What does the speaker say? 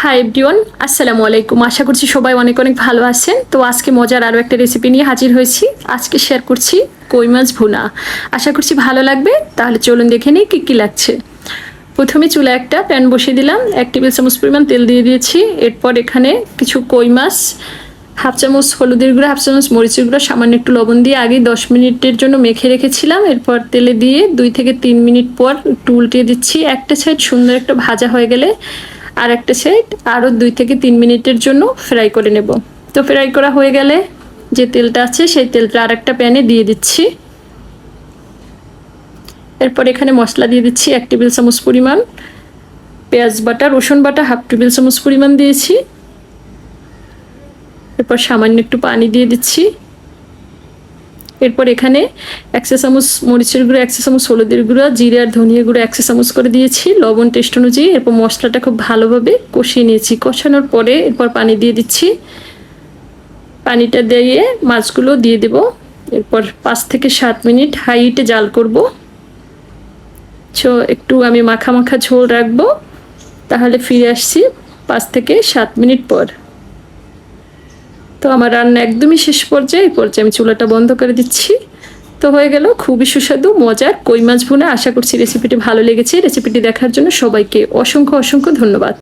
Hi everyone আসসালামু আলাইকুম আশা করছি সবাই অনেক অনেক ভালো আছেন। তো আজকে মজার আরও একটা রেসিপি নিয়ে হাজির হয়েছি। আজকে শেয়ার করছি কই মাছ ভুনা। আশা করছি ভালো লাগবে। তাহলে চলুন দেখে নিই কী কী লাগছে। প্রথমে চুলা একটা প্যান বসিয়ে দিলাম। এক টেবিল চামচ পরিমাণ তেল দিয়ে দিয়েছি। এরপর এখানে কিছু কই মাছ, হাফ চামচ হলুদের গুঁড়ো, হাফ চামচ মরিচের গুঁড়ো, সামান্য একটু লবণ দিয়ে আগে দশ মিনিটের জন্য মেখে রেখেছিলাম। এরপর তেলে দিয়ে দুই থেকে তিন মিনিট পর একটু উল্টিয়ে দিচ্ছি। একটা সাইড সুন্দর একটা ভাজা হয়ে গেলে আর একটা সাইড আরও দুই থেকে তিন মিনিটের জন্য ফ্রাই করে নেব। তো ফ্রাই করা হয়ে গেলে যে তেলটা আছে সেই তেলটা আর একটা প্যানে দিয়ে দিচ্ছি। এরপর এখানে মশলা দিয়ে দিচ্ছি এক টেবিল চামচ পরিমাণ। পেঁয়াজ বাটা, রসুন বাটা হাফ টেবিল চামচ পরিমাণ দিয়েছি। এরপর সামান্য একটু পানি দিয়ে দিচ্ছি। এরপর এখানে একশো চামচ মরিচের গুঁড়ো একশো চামচ হলুদের গুঁড়ো, জিরে আর ধনিয়া গুঁড়ো একশো চামচ করে দিয়েছি। লবণ টেস্ট অনুযায়ী এরপর মশলাটা খুব ভালোভাবে কষিয়ে নিয়েছি। কষানোর পরে এরপর পানি দিয়ে দিচ্ছি। পানিটা দিয়ে মাছগুলো দিয়ে দেব। এরপর পাঁচ থেকে সাত মিনিট হাই হিটে জাল করব। সো একটু আমি মাখা মাখা ঝোল রাখব। তাহলে ফিরে আসছি পাঁচ থেকে সাত মিনিট পর। তো আমার রান্না একদমই শেষ পর্যায়ে, এই পর্যায়ে আমি চুলাটা বন্ধ করে দিচ্ছি। তো হয়ে গেল, খুবই সুস্বাদু, মজার কই মাছ ভুনা। আশা করছি রেসিপিটি ভালো লেগেছে। রেসিপিটি দেখার জন্য সবাইকে অসংখ্য অসংখ্য ধন্যবাদ।